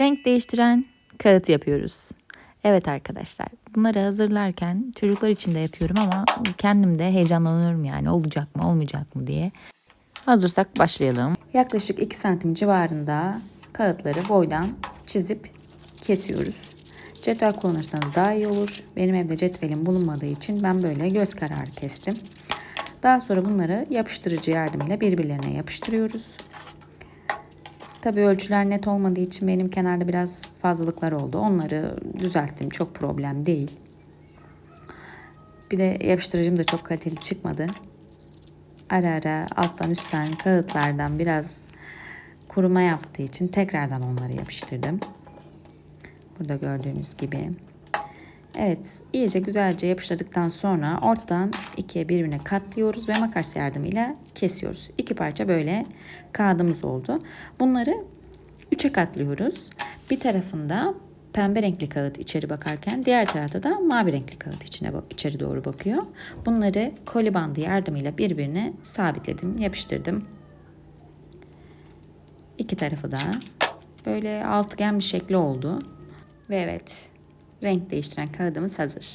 renk değiştiren kağıt yapıyoruz. Evet arkadaşlar bunları hazırlarken çocuklar için de yapıyorum ama kendim de heyecanlanıyorum yani olacak mı olmayacak mı diye. Hazırsak başlayalım. Yaklaşık 2 santim civarında kağıtları boydan çizip kesiyoruz. Cetvel kullanırsanız daha iyi olur. Benim evde cetvelim bulunmadığı için ben böyle göz kararı kestim. Daha sonra bunları yapıştırıcı yardımıyla birbirlerine yapıştırıyoruz. Tabi ölçüler net olmadığı için benim kenarda biraz fazlalıklar oldu. Onları düzelttim. Çok problem değil. Bir de yapıştırıcım da çok kaliteli çıkmadı. Ara ara alttan üstten kağıtlardan biraz kuruma yaptığı için tekrardan onları yapıştırdım. Burada gördüğünüz gibi. Evet, iyice güzelce yapıştırdıktan sonra ortadan ikiye birbirine katlıyoruz ve makas yardımıyla kesiyoruz. İki parça böyle kağıdımız oldu. Bunları üçe katlıyoruz. Bir tarafında pembe renkli kağıt içeri bakarken diğer tarafta da mavi renkli kağıt içine bak içeri doğru bakıyor. Bunları koli bandı yardımıyla birbirine sabitledim, yapıştırdım. İki tarafı da böyle altıgen bir şekli oldu. Ve evet, renk değiştiren kağıdımız hazır.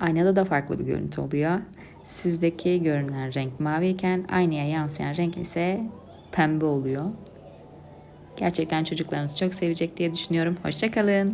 Aynada da farklı bir görüntü oluyor. Sizdeki görünen renk mavi iken aynaya yansıyan renk ise pembe oluyor. Gerçekten çocuklarınız çok sevecek diye düşünüyorum. Hoşçakalın.